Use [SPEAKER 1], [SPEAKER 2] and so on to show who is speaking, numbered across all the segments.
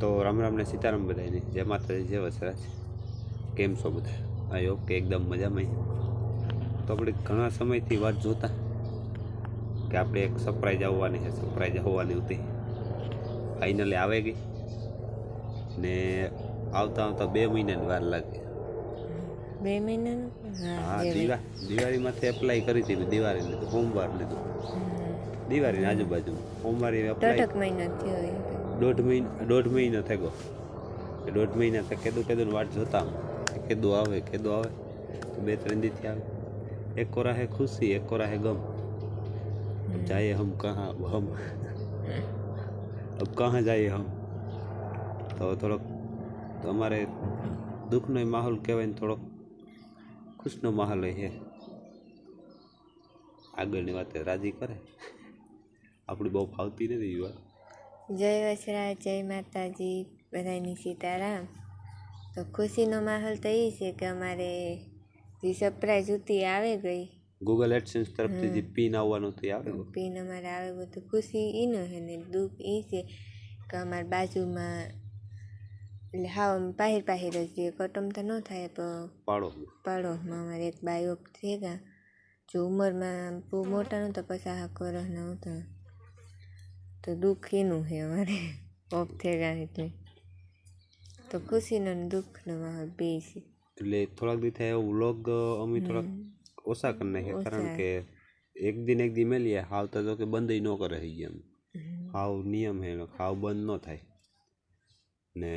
[SPEAKER 1] તો રામ રામને સીતારામ બધાને જય માતાજી જય વસરાજ. કેમ છો બધા? આઈ ઓકે એકદમ મજામાં તો આપણે ઘણા સમયથી વાત જોતા કે આપણે એક સરપ્રાઈઝ આવવાની છે સરપ્રાઈઝ આવવાની હતી. ફાઇનલી આવે ગઈ. ને આવતા આવતા બે મહિનાની વાર લાગે.
[SPEAKER 2] બે મહિના
[SPEAKER 1] હા દિવા દિવાળીમાંથી એપ્લાય કરી હતી મેં દિવાળી લીધું સોમવાર લીધું. દિવાળીની આજુબાજુ સોમવારે એપ્લાય
[SPEAKER 2] મહિનો થયો.
[SPEAKER 1] દોઢ મહિના દોઢ મહિના થઈ ગયો એ દોઢ મહિના તો કેદું કેદું વાટ જોતા કેદું આવે કેદું આવે. બે ત્રણ દીથી આવે. એક કોરા હે ખુશી એક કોરા હે ગમ જાયે હમ કહા હમ. અબ કહા જાયે હમ. તો થોડોક તો અમારે દુઃખનો માહોલ કહેવાય ને થોડોક ખુશનો માહોલ છે. આગળની વાતે રાજી કરે. આપણી બહુ ફાવતી નથી યુવા
[SPEAKER 2] જય વસરા જય માતાજી બધાની સીતારામ. તો ખુશીનો માહોલ તો એ છે કે અમારે જે સરપ્રાઈઝ હતી આવે ગઈ.
[SPEAKER 1] ગૂગલ એડસેન્સ તરફથી જે પિન આવવાનું હતું આવે?
[SPEAKER 2] પિન અમારે આવે તો ખુશી એનો છે ને દુઃખ એ છે કે અમારી બાજુમાં એટલે હા આમ પાહિર પાહિર જ જે કટમ તો ન થાય પણ
[SPEAKER 1] પાડો
[SPEAKER 2] પડોશમાં અમારે એક બાયો થઈ ગયા જો ઉંમરમાં બહુ મોટા નહોતા પચાસ કરો હતા તો દુઃખ એનું છે અમારે. ઓફ થઈ ગયા એટલે. તો ખુશીનો ને દુઃખનો માહોલ બે છે.
[SPEAKER 1] એટલે થોડાક દી થાય વ્લોગ અમે થોડાક ઓછા કરી નાખ્યા કારણ કે એક દિન એક દી મેલીએ હાવ તો કે બંધ ન કરે છે એમ. હાવ નિયમ હે હાવ બંધ ન થાય. ને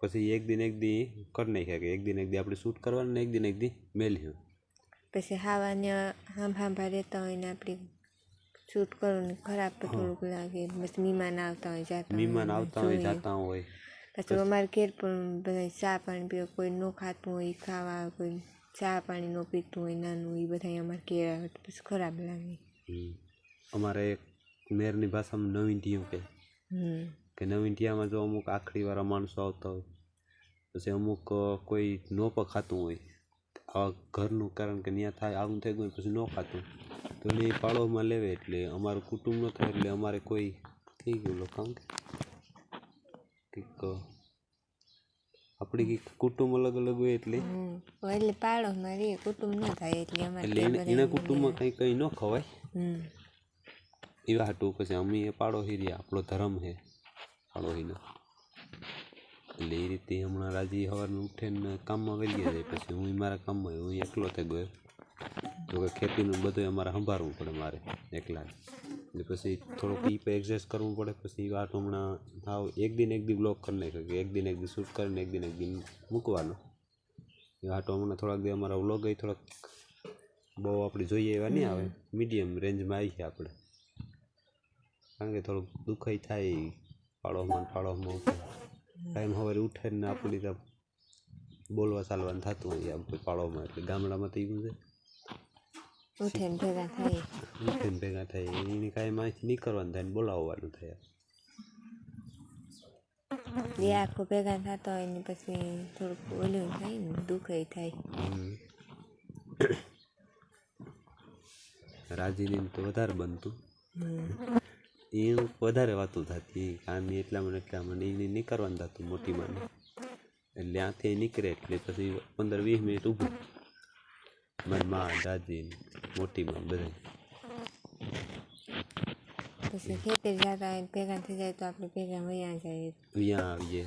[SPEAKER 1] પછી એક દિન એક દી કરી નાખ્યા કે એક દિન એક દી આપણે શૂટ કરવાનું ને એક દિન એક દી મેલ્યું
[SPEAKER 2] પછી હાવાને હામ હાંભા રહેતા હોય ને આપણે શૂટ ને ખરાબ તો થોડુંક લાગે. બસ મહેમાન આવતા હોય જાતા
[SPEAKER 1] મહેમાન આવતા હોય જતા હોય.
[SPEAKER 2] પછી અમારે ઘેર પણ બધા ચા પાણી પીવા કોઈ ન ખાતું હોય ખાવા આવે, કોઈ ચા પાણી ન પીતું હોય નાનું એ બધા અમારે ઘેર આવે તો પછી ખરાબ લાગે.
[SPEAKER 1] અમારે એક મેરની ભાષામાં નવીન ટીયું કે. કે નવીન ટીયામાં જો અમુક આખરીવાળા માણસો આવતા હોય પછી અમુક કોઈ ન પણ ખાતું હોય આવા ઘરનું કારણ કે ત્યાં થાય આવું થઈ ગયું પછી ન ખાતું. એને પાળોમાં લેવે એટલે અમારું કુટુંબ ન થાય એટલે અમારે કોઈ થઈ ગયું કે કંઈક આપણી કંઈક કુટુંબ અલગ અલગ હોય એટલે.
[SPEAKER 2] એટલે પાડોશમાં રહીએ કુટુંબ ન થાય એટલે અમારે
[SPEAKER 1] એટલે એને કુટુંબમાં કંઈ કંઈ ન ખવાય. એવા હાટું પછી અમે એ પાડોશી રહ્યા આપણો ધર્મ છે પાડોશીનો એટલે એ રીતે હમણાં રાજી સવારમાં ઉઠે ને કામમાં વહી જાય. પછી હું મારા કામમાં. હું એકલો થઈ ગયો જો કે ખેતીનું બધું અમારે સંભાળવું પડે મારે એકલા એટલે પછી થોડુંક એ પણ એડજસ્ટ કરવું પડે, પછી વાત હમણાં હાવ એક દિન એક દી બ્લોક કરી નાખ્યો, કે એક દિન એક દી શૂટ કરીને એક દિન એક દિન મૂકવાનો. એ વાતો હમણાં થોડાક દી અમારા વ્લોગ એ થોડાક બહુ આપણે જોઈએ એવા નહીં આવે, મીડિયમ રેન્જમાં આવી છે આપણે કારણ કે થોડુંક દુઃખય થાય પાડોમાં ઉઠે ટાઈમ સવારે ઉઠે ને આપણી બોલવા ચાલવાનું થતું હોય આમ કોઈ પાડોમાં, એટલે ગામડામાં તો એવું છે
[SPEAKER 2] ઉઠે ભેગા થાય.
[SPEAKER 1] ઉઠે ભેગા થાય. એની કાંઈ માહિતી નીકળવાનું થાય ને બોલાવવાનું થાય.
[SPEAKER 2] જે આખો ભેગા થતા હોય ને પછી થોડુંક ઓલું થાય ને દુઃખે થાય.
[SPEAKER 1] રાજીની તો વધારે બનતું. એ વધારે વાતું થતી. કારની એટલા મને એટલા મને એને નીકળવાનું થતું મોટી માને એટલે ત્યાંથી નીકળે એટલે પછી પંદર વીસ મિનિટ ઊભું. મારી મા દાદી મોટી માં બધા
[SPEAKER 2] પછી ખેતર જતા હોય ભેગા થઈ જાય તો આપણે ભેગા વયા જઈએ.
[SPEAKER 1] અહીંયા આવીએ.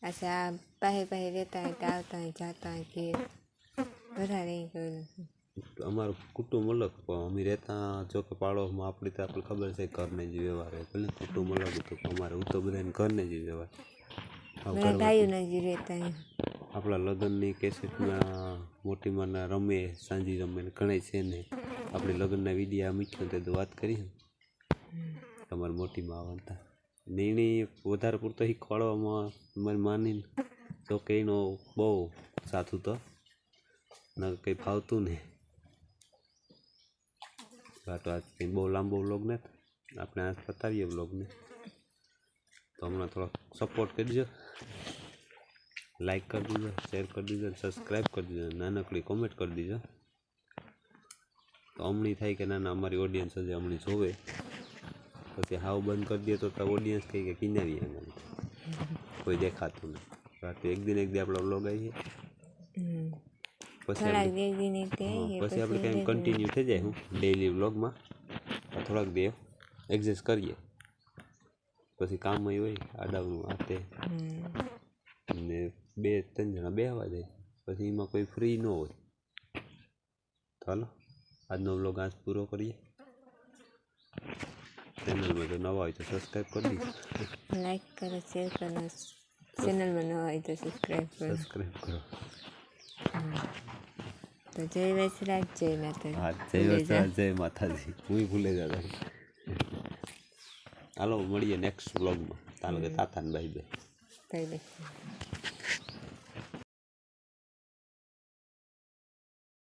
[SPEAKER 2] પાછા આ પાસે પાસે રહેતા હોય તો આવતા હોય જાતા હોય કે વધારે
[SPEAKER 1] અમારું કુટુંબ અલગ અમે રહેતા જો કે પાડોશમાં આપણી તો આપણે ખબર છે ઘરને જ વ્યવહાર હોય. ભલે કુટુંબ અલગ હતું અમારે હું તો બધાને ઘરને જ વ્યવહાર. આપણા લગ્નની કેસેટમાં મોટી માના રમે, સાંજી રમે ને ઘણાય છે ને. આપણે લગ્નના વિડીયા મૂક્યો તે તો વાત કરી તમારે મોટીમાં આવતા નિર્ણય વધારે પૂરતો શીખવાડવામાં મારી માની તો કે એનો બહુ સાથ હતો ન કંઈ ફાવતું ને. વાતો આજ કંઈ બહુ લાંબો વ્લોગ ને આપણે આ પતાવીએ વ્લોગને. તો હમણાં થોડોક સપોર્ટ કરજો. લાઈક કરી દીજો શેર કરી દીજો સબસ્ક્રાઈબ કરી દીજો. નાનકડી કોમેન્ટ કરી દીજો. તો હમણી થાય કે ના ના અમારી ઓડિયન્સ હજી હમણી જોવે. પછી હાવ બંધ કરી દે તો ઓડિયન્સ કહે કે કિનારી એમ કોઈ દેખાતું નહીં. રાતે એક દિન એક દી આપણો બ્લોગ આવી પછી
[SPEAKER 2] આવીએ,
[SPEAKER 1] પછી આપણે કંઈ કન્ટિન્યુ થઈ જાય હું ડેઈલી વ્લોગમાં થોડાક દે એડજસ્ટ કરીએ. પછી કામ હોય આડાવનું આ તે ને બે ત્રણ જણા બેહવા જાય પછી એમાં કોઈ ફ્રી ન હોય. તો હાલો આજનો બ્લોગ આજ પૂરો કરીએ. ચેનલમાં જો નવા હોય તો સબસ્ક્રાઈબ કરી દીધો
[SPEAKER 2] લાઈક કરો શેર કરો. ચેનલમાં નવા હોય તો સબસ્ક્રાઈબ કરો.
[SPEAKER 1] સબસ્ક્રાઈબ કરો.
[SPEAKER 2] તો જય વૈશ્રાજ જય માતાજી.
[SPEAKER 1] હા જય વત્સા જય માતાજી. હું ભૂલે જતા હાલો મળીએ નેક્સ્ટ બ્લોગમાં તાલો કે તાતાને બાય બાય
[SPEAKER 2] બાય બાય